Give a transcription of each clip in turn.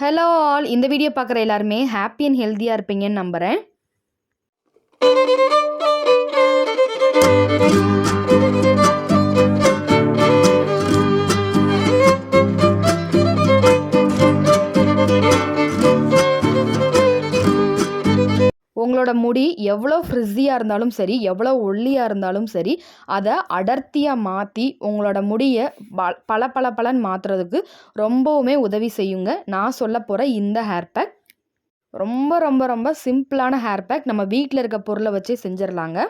Hello all இந்த video பார்க்குற எல்லாருமே ஹாப்பி அண்ட் ஹெல்த்தியாக இருப்பீங்கன்னு நம்புகிறேன் உங்களோட முடி எவ்வளோ ஃப்ரிஸியாக இருந்தாலும் சரி எவ்வளோ ஒல்லியாக இருந்தாலும் சரி அதை அடர்த்தியாக மாற்றி உங்களோட முடியை ப பல பல பலன் மாற்றுறதுக்கு ரொம்பவுமே உதவி செய்யுங்க. நான் சொல்ல போகிற இந்த ஹேர் பேக் ரொம்ப ரொம்ப ரொம்ப சிம்பிளான ஹேர் பேக் நம்ம வீட்டில் இருக்க பொருளை வச்சே செஞ்சிடலாங்க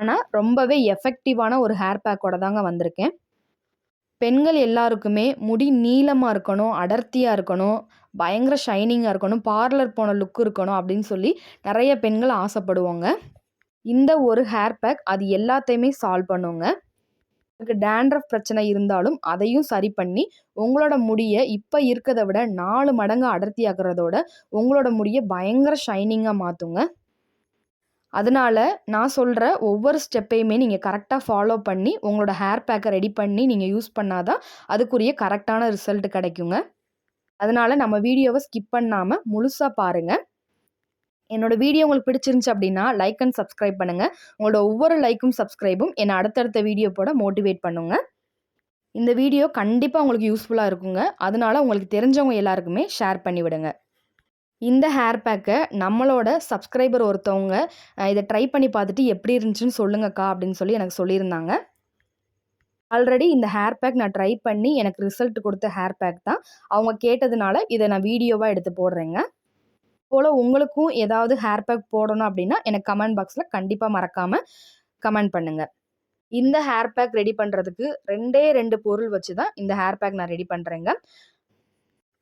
ஆனால் ரொம்பவே எஃபெக்டிவான ஒரு ஹேர் பேக்கோட தாங்க வந்திருக்கேன். பெண்கள் எல்லாருக்குமே முடி நீளமாக இருக்கணும் அடர்த்தியாக இருக்கணும் பயங்கர ஷைனிங்காக இருக்கணும் பார்லர் போன லுக் இருக்கணும் அப்படின்னு சொல்லி நிறைய பெண்கள் ஆசைப்படுவாங்க. இந்த ஒரு ஹேர் பேக் அது எல்லாத்தையுமே சால்வ் பண்ணுங்க. உங்களுக்கு டேண்ட்ரஃப் பிரச்சனை இருந்தாலும் அதையும் சரி பண்ணி உங்களோட முடியை இப்போ இருக்கிறத விட நாலு மடங்கு அடர்த்தியாக்குறதோட உங்களோட முடியை பயங்கர ஷைனிங்காக மாற்றுங்க அதனால நான் சொல்கிற ஒவ்வொரு ஸ்டெப்பையுமே நீங்கள் கரெக்டாக ஃபாலோ பண்ணி உங்களோட ஹேர் பேக்கை ரெடி பண்ணி நீங்கள் யூஸ் பண்ணாதான் அதுக்குரிய கரெக்டான ரிசல்ட் கிடைக்குங்க. அதனால் நம்ம வீடியோவை ஸ்கிப் பண்ணாமல் முழுசாக பாருங்கள் என்னோட வீடியோ உங்களுக்கு பிடிச்சிருந்துச்சு அப்படின்னா லைக் அண்ட் சப்ஸ்கிரைப் பண்ணுங்கள் உங்களோட ஒவ்வொரு லைக்கும் சப்ஸ்கிரைபும் என்னை அடுத்தடுத்த வீடியோ போட மோட்டிவேட் பண்ணுங்க. இந்த வீடியோ கண்டிப்பாக உங்களுக்கு யூஸ்ஃபுல்லாக இருக்குங்க. அதனால உங்களுக்கு தெரிஞ்சவங்க எல்லாருக்குமே ஷேர் பண்ணிவிடுங்க. இந்த ஹேர் பேக்கை நம்மளோட சப்ஸ்கிரைபர் ஒருத்தவங்க இதை ட்ரை பண்ணி பார்த்துட்டு எப்படி இருந்துச்சுன்னு சொல்லுங்கக்கா அப்படின்னு சொல்லி எனக்கு சொல்லியிருந்தாங்க. ஆல்ரெடி இந்த ஹேர் பேக் நான் ட்ரை பண்ணி எனக்கு ரிசல்ட் கொடுத்த ஹேர் பேக் தான். அவங்க கேட்டதுனால இதை நான் வீடியோவாக எடுத்து போடுறேங்க. போல் உங்களுக்கும் ஏதாவது ஹேர் பேக் போடணும் அப்படின்னா எனக்கு கமெண்ட் பாக்ஸில் கண்டிப்பாக மறக்காமல் கமெண்ட் பண்ணுங்கள் இந்த ஹேர் பேக் ரெடி பண்ணுறதுக்கு ரெண்டே ரெண்டு பொருள் வச்சு தான் இந்த ஹேர் பேக் நான் ரெடி பண்ணுறேங்க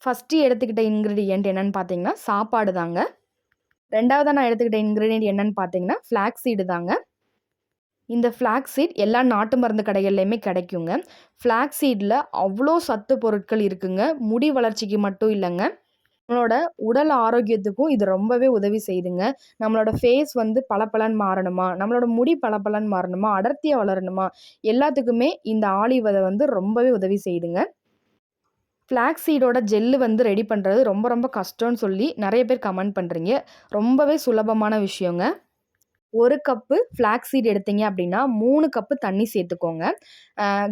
ஃபஸ்ட்டு எடுத்துக்கிட்ட இன்க்ரீடியண்ட் என்னன்னு பார்த்தீங்கன்னா சாப்பாடு தாங்க. ரெண்டாவதாக நான் எடுத்துக்கிட்ட இன்க்ரீடியண்ட் என்னன்னு பார்த்தீங்கன்னா ஃப்ளாக் சீடு தாங்க. இந்த ஃப்ளாக் சீட் எல்லா நாட்டு மருந்து கடைகள்லையுமே கிடைக்குங்க. ஃப்ளாக் சீடில் அவ்வளோ சத்து பொருட்கள் இருக்குங்க. முடி வளர்ச்சிக்கு மட்டும் இல்லைங்க. நம்மளோட உடல் ஆரோக்கியத்துக்கும் இது ரொம்பவே உதவி செய்யுதுங்க. நம்மளோட ஃபேஸ் வந்து பளபளன் மாறணுமா? நம்மளோட முடி பளபளன் மாறணுமா? அடர்த்தியாக வளரணுமா? எல்லாத்துக்குமே இந்த ஆலிவதை வந்து ரொம்பவே உதவி செய்யுதுங்க. ஃப்ளாக் சீடோட ஜெல்லு வந்து ரெடி பண்ணுறது ரொம்ப ரொம்ப கஷ்டம்னு சொல்லி நிறைய பேர் கமெண்ட் பண்ணுறீங்க ரொம்பவே சுலபமான விஷயங்க. ஒரு கப்பு ஃப்ளாக் சீட் எடுத்தீங்க அப்படின்னா மூணு கப்பு தண்ணி சேர்த்துக்கோங்க.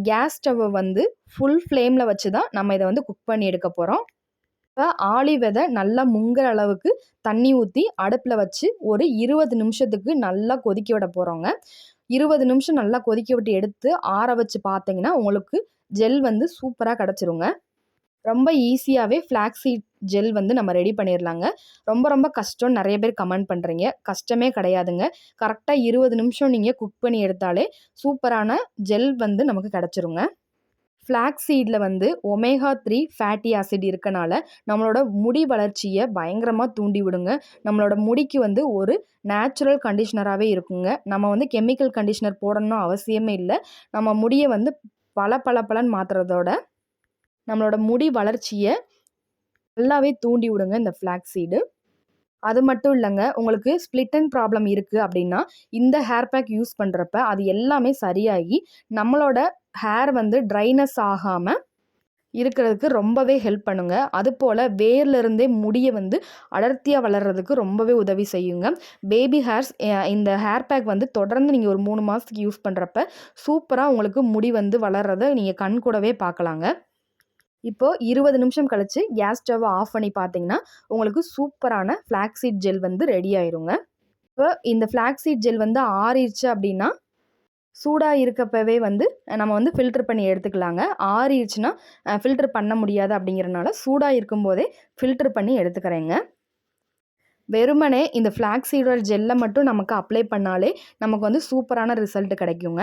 கேஸ் ஸ்டவ்வை வந்து ஃபுல் ஃப்ளேமில் வச்சு தான் நம்ம இதை வந்து குக் பண்ணி எடுக்க போகிறோம் இப்போ ஆளி விதை நல்லா முங்குற அளவுக்கு தண்ணி ஊற்றி அடுப்பில் வச்சு ஒரு இருபது நிமிஷத்துக்கு நல்லா கொதிக்க விட போகிறோங்க இருபது நிமிஷம் நல்லா கொதிக்க விட்டு எடுத்து ஆற வச்சு பார்த்தீங்கன்னா உங்களுக்கு ஜெல் வந்து சூப்பராக கிடச்சிருங்க. ரொம்ப ஈஸியாகவே ஃப்ளாக் சீட் ஜெல் வந்து நம்ம ரெடி பண்ணிடலாங்க ரொம்ப ரொம்ப கஷ்டம். நிறைய பேர் கமெண்ட் பண்ணுறீங்க கஷ்டமே கிடையாதுங்க. கரெக்டாக இருபது நிமிஷம் நீங்கள் குக் பண்ணி எடுத்தாலே சூப்பரான ஜெல் வந்து நமக்கு கிடச்சிருங்க. ஃப்ளாக் சீடில் வந்து ஒமேகா த்ரீ ஃபேட்டி ஆசிட் இருக்கனால நம்மளோட முடி வளர்ச்சியை பயங்கரமாக தூண்டி விடுங்க. நம்மளோட முடிக்கு வந்து ஒரு நேச்சுரல் கண்டிஷ்னராகவே இருக்குங்க. நம்ம வந்து கெமிக்கல் கண்டிஷ்னர் போடணும் அவசியமே இல்லை. நம்ம முடியை வந்து பல பல பலன் மாற்றுறதோட நம்மளோட முடி வளர்ச்சியை நல்லாவே தூண்டி விடுங்க இந்த ஃப்ளாக் சீடு அது மட்டும் இல்லைங்க உங்களுக்கு ஸ்ப்ளிட்டன் ப்ராப்ளம் இருக்குது அப்படின்னா இந்த ஹேர் பேக் யூஸ் பண்ணுறப்ப அது எல்லாமே சரியாகி நம்மளோட ஹேர் வந்து ட்ரைனஸ் ஆகாமல் இருக்கிறதுக்கு ரொம்பவே ஹெல்ப் பண்ணுங்க. அதுபோல் வேர்லேருந்தே முடியை வந்து அடர்த்தியாக வளர்கிறதுக்கு ரொம்பவே உதவி செய்யுங்க. பேபி ஹேர்ஸ் இந்த ஹேர் பேக் வந்து தொடர்ந்து நீங்கள் ஒரு மூணு மாதத்துக்கு யூஸ் பண்ணுறப்ப சூப்பராக உங்களுக்கு முடி வந்து வளர்கிறத நீங்கள் கண் கூடவே பார்க்கலாங்க. இப்போது இருபது நிமிஷம் கழித்து கேஸ் ஸ்டவ்வை ஆஃப் பண்ணி பார்த்தீங்கன்னா உங்களுக்கு சூப்பரான ஃப்ளாக்ஸீட் ஜெல் வந்து ரெடி ஆயிருங்க. இப்போ இந்த ஃப்ளாக்ஸீட் ஜெல் வந்து ஆறிடுச்சு அப்படின்னா சூடாக இருக்கப்பவே வந்து நம்ம வந்து ஃபில்டர் பண்ணி எடுத்துக்கலாங்க. ஆறிடுச்சுன்னா ஃபில்டர் பண்ண முடியாது அப்படிங்கிறனால சூடாக இருக்கும்போதே ஃபில்டர் பண்ணி எடுத்துக்கிறேங்க. வெறுமனே இந்த ஃப்ளாக்ஸீடோட ஜெல்லை மட்டும் நமக்கு அப்ளை பண்ணாலே நமக்கு வந்து சூப்பரான ரிசல்ட் கிடைக்குங்க.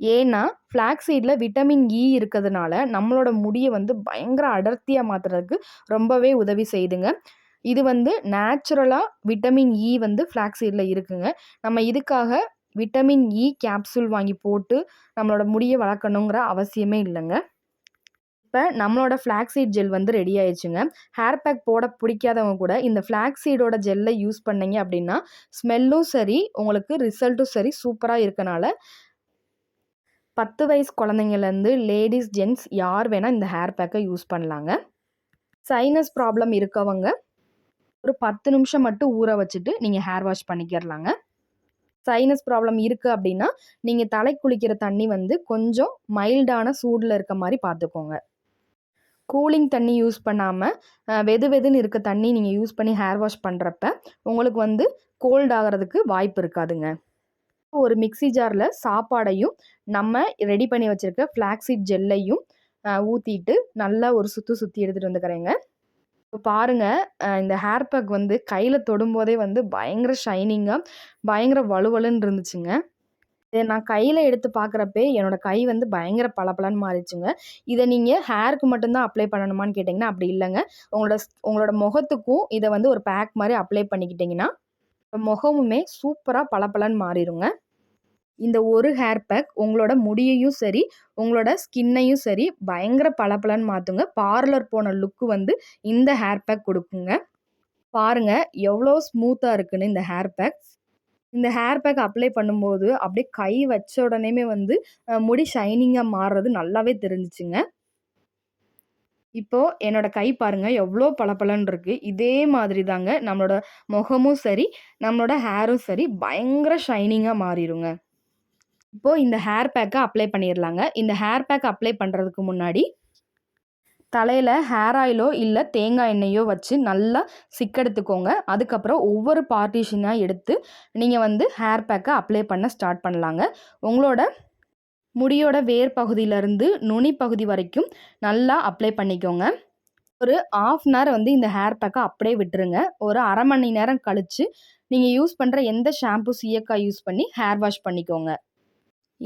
ஏன்னா ஃப்ளாக்ஸீடில் விட்டமின் இ e இருக்கிறதுனால நம்மளோட முடியை வந்து பயங்கர அடர்த்தியாக மாற்றுறதுக்கு ரொம்பவே உதவி செய்யுதுங்க இது வந்து நேச்சுரலாக விட்டமின் இ வந்து ஃப்ளாக்ஸீடில் இருக்குங்க. நம்ம இதுக்காக விட்டமின் இ கேப்சூல் வாங்கி போட்டு நம்மளோட முடியை வளர்க்கணுங்கிற அவசியமே இல்லைங்க. இப்போ நம்மளோட ஃப்ளாக்ஸீட் ஜெல் வந்து ரெடி ஆயிடுச்சுங்க. ஹேர் பேக் போட பிடிக்காதவங்க கூட இந்த ஃப்ளாக்ஸீடோட ஜெல்லை யூஸ் பண்ணீங்க அப்படின்னா ஸ்மெல்லும் சரி உங்களுக்கு ரிசல்ட்டும் சரி சூப்பராக இருக்கனால பத்து வயசு குழந்தைங்கள்லேருந்து லேடிஸ் ஜென்ட்ஸ் யார் வேணால் இந்த ஹேர் பேக்கை யூஸ் பண்ணலாங்க. சைனஸ் ப்ராப்ளம் இருக்கவங்க ஒரு பத்து நிமிஷம் மட்டும் ஊற வச்சுட்டு நீங்கள் ஹேர் வாஷ் பண்ணிக்கிறலாங்க சைனஸ் ப்ராப்ளம் இருக்குது அப்படின்னா நீங்கள் தலை குளிக்கிற தண்ணி வந்து கொஞ்சம் மைல்டான சூடில் இருக்க மாதிரி பார்த்துக்கோங்க. கூலிங் தண்ணி யூஸ் பண்ணாமல் வெது வெதுன்னு இருக்க தண்ணி நீங்கள் யூஸ் பண்ணி ஹேர் வாஷ் பண்ணுறப்ப உங்களுக்கு வந்து கோல்ட் ஆகிறதுக்கு வாய்ப்பு இருக்காதுங்க. ஒரு மிக்ஸி ஜாரில் சாப்பாடையும் நம்ம ரெடி பண்ணி வச்சுருக்க ஃப்ளாக்ஸீட் ஜெல்லையும் ஊற்றிட்டு நல்லா ஒரு சுற்று சுற்றி எடுத்துகிட்டு வந்துக்கிறேங்க. இப்போ பாருங்கள் இந்த ஹேர் பேக் வந்து கையில் தொடும்போதே வந்து பயங்கர ஷைனிங்காக பயங்கர வலுவலுன்னு இருந்துச்சுங்க. இதை நான் கையில் எடுத்து பார்க்குறப்பே என்னோட கை வந்து பயங்கர பளபளன்னு மாறிடுச்சுங்க. இதை நீங்கள் ஹேருக்கு மட்டும்தான் அப்ளை பண்ணணுமான்னு கேட்டிங்கன்னா அப்படி இல்லைங்க. உங்களோட உங்களோட முகத்துக்கும் இதை வந்து ஒரு பேக் மாதிரி அப்ளை பண்ணிக்கிட்டிங்கன்னா முகமுமே சூப்பராக பளபளன்னு மாறிடுங்க. இந்த ஒரு ஹேர் பேக் உங்களோட முடியையும் சரி உங்களோட ஸ்கின்னையும் சரி பயங்கர பளபளன்னு மாற்றுங்க பார்லர் போன லுக்கு வந்து இந்த ஹேர் பேக் கொடுக்குங்க. பாருங்கள் எவ்வளோ ஸ்மூத்தாக இருக்குன்னு இந்த ஹேர் பேக் இந்த ஹேர் பேக் அப்ளை பண்ணும்போது அப்படியே கை வச்ச உடனேமே வந்து முடி ஷைனிங்காக மாறுறது நல்லாவே தெரிஞ்சிச்சுங்க. இப்போது என்னோட கை பாருங்கள் எவ்வளோ பளபளன்னு இருக்குது இதே மாதிரி தாங்க நம்மளோட முகமும் சரி நம்மளோட ஹேரும் சரி பயங்கர ஷைனிங்காக மாறிடுங்க. இப்போது இந்த ஹேர் பேக்கை அப்ளை பண்ணிடலாங்க இந்த ஹேர் பேக் அப்ளை பண்ணுறதுக்கு முன்னாடி தலையில் ஹேர் ஆயிலோ இல்லை தேங்காய் எண்ணெயோ வச்சு நல்லா சிக்கெடுத்துக்கோங்க அதுக்கப்புறம் ஒவ்வொரு பார்ட்டிஷனாக எடுத்து நீங்கள் வந்து ஹேர் பேக்கை அப்ளை பண்ண ஸ்டார்ட் பண்ணலாங்க. உங்களோட முடியோட வேர் பகுதியிலேருந்து நுனி பகுதி வரைக்கும் நல்லா அப்ளை பண்ணிக்கோங்க. ஒரு ஆஃப் அன் ஹவர் வந்து இந்த ஹேர் பேக்கை அப்படியே விட்டுருங்க. ஒரு அரை மணி நேரம் கழித்து நீங்கள் யூஸ் பண்ணுற எந்த ஷாம்பு சீயக்காய் யூஸ் பண்ணி ஹேர் வாஷ் பண்ணிக்கோங்க.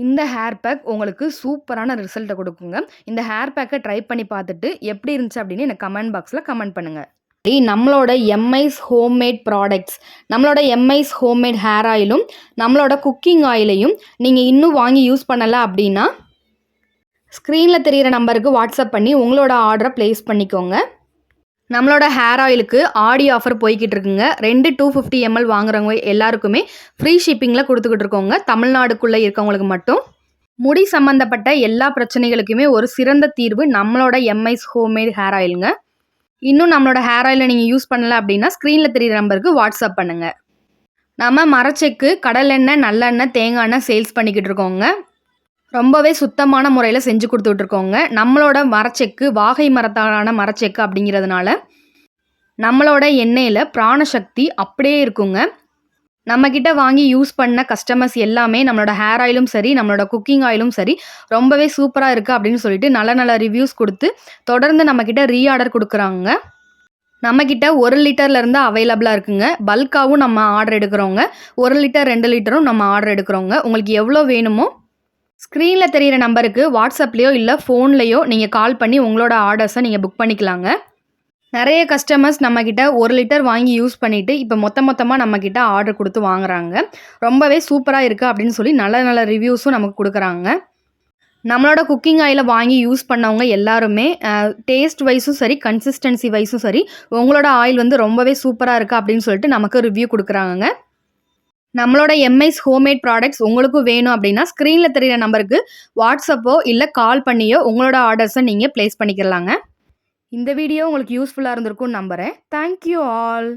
இந்த ஹேர் பேக் உங்களுக்கு சூப்பரான ரிசல்ட்டை கொடுக்குங்க. இந்த ஹேர் பேக்கை ட்ரை பண்ணி பார்த்துட்டு எப்படி இருந்துச்சு அப்படின்னு எனக்கு கமெண்ட் பாக்ஸில் கமெண்ட் பண்ணுங்கள் நம்மளோட எம்ஐஸ் ஹோம்மேட் ப்ராடக்ட்ஸ் நம்மளோட எம்ஐஸ் ஹோம்மேட் ஹேர் ஆயிலும் நம்மளோட குக்கிங் ஆயிலையும் நீங்கள் இன்னும் வாங்கி யூஸ் பண்ணலை அப்படின்னா ஸ்க்ரீனில் தெரிகிற நம்பருக்கு வாட்ஸ்அப் பண்ணி உங்களோட ஆர்டரை ப்ளேஸ் பண்ணிக்கோங்க. நம்மளோட ஹேர் ஆயிலுக்கு ஆடி ஆஃபர் போய்கிட்டு இருக்குங்க ரெண்டு டூ ஃபிஃப்டி எம்எல் வாங்குறவங்க எல்லாருக்குமே ஃப்ரீ ஷிப்பிங்கில் கொடுத்துக்கிட்டு இருக்கோங்க தமிழ்நாடுக்குள்ளே இருக்கவங்களுக்கு மட்டும். முடி சம்மந்தப்பட்ட எல்லா பிரச்சனைகளுக்குமே ஒரு சிறந்த தீர்வு நம்மளோட எம்ஐஸ் ஹோம்மேட் ஹேர் ஆயிலுங்க இன்னும் நம்மளோட ஹேர் ஆயிலை நீங்கள் யூஸ் பண்ணலை அப்படின்னா ஸ்க்ரீனில் தெரியுற நம்பருக்கு வாட்ஸ்அப் பண்ணுங்கள் நம்ம மரச்செக்கு கடலெண்ணெய் நல்லெண்ணெய் தேங்காய் எண்ணெய் சேல்ஸ் பண்ணிக்கிட்டு இருக்கோங்க ரொம்பவே சுத்தமான முறையில் செஞ்சு கொடுத்துட்ருக்கோங்க. நம்மளோட மரச்செக்கு வாகை மரத்தாலான மரச்செக்கு அப்படிங்கிறதுனால நம்மளோட எண்ணெயில் பிராணசக்தி அப்படியே இருக்குங்க. நம்மக்கிட்ட வாங்கி யூஸ் பண்ண கஸ்டமர்ஸ் எல்லாமே நம்மளோட ஹேர் ஆயிலும் சரி நம்மளோட குக்கிங் ஆயிலும் சரி ரொம்பவே சூப்பராக இருக்குது அப்படின்னு சொல்லிட்டு நல்ல நல்ல ரிவ்யூஸ் கொடுத்து தொடர்ந்து நம்மக்கிட்ட ரீஆர்டர் கொடுக்குறாங்க. நம்மக்கிட்ட ஒரு லிட்டர்லேருந்து அவைலபிளாக இருக்குங்க. பல்காகவும் நம்ம ஆர்டர் எடுக்கிறோங்க. ஒரு லிட்டர் ரெண்டு லிட்டரும் நம்ம ஆர்டர் எடுக்கிறோங்க. உங்களுக்கு எவ்வளோ வேணுமோ ஸ்க்ரீனில் தெரிகிற நம்பருக்கு வாட்ஸ்அப்லேயோ இல்லை ஃபோன்லேயோ நீங்கள் கால் பண்ணி உங்களோட ஆர்டர்ஸை நீங்கள் புக் பண்ணிக்கலாங்க. நிறைய கஸ்டமர்ஸ் நம்மக்கிட்ட ஒரு லிட்டர் வாங்கி யூஸ் பண்ணிவிட்டு இப்போ மொத்த மொத்தமாக நம்மக்கிட்ட ஆர்டர் கொடுத்து வாங்குறாங்க. ரொம்பவே சூப்பராக இருக்குது அப்படின்னு சொல்லி நல்ல நல்ல ரிவ்யூஸும் நமக்கு கொடுக்குறாங்க. நம்மளோட குக்கிங் ஆயிலை வாங்கி யூஸ் பண்ணவங்க எல்லாருமே டேஸ்ட் வைஸும் சரி கன்சிஸ்டன்சி வைஸும் சரி உங்களோட ஆயில் வந்து ரொம்பவே சூப்பராக இருக்குது அப்படின்னு சொல்லிட்டு நமக்கு ரிவ்யூ கொடுக்குறாங்க நம்மளோட எம்ஐஸ் ஹோம்மேட் ப்ராடக்ட்ஸ் உங்களுக்கும் வேணும் அப்படின்னா ஸ்க்ரீனில் தெரிகிற நம்பருக்கு வாட்ஸ்அப்போ இல்லை கால் பண்ணியோ உங்களோட ஆர்டர்ஸை நீங்கள் ப்ளேஸ் பண்ணிக்கலாங்க. இந்த வீடியோ உங்களுக்கு யூஸ்ஃபுல்லாக இருந்திருக்கும்னு நம்புகிறேன் தேங்க்யூ ஆல்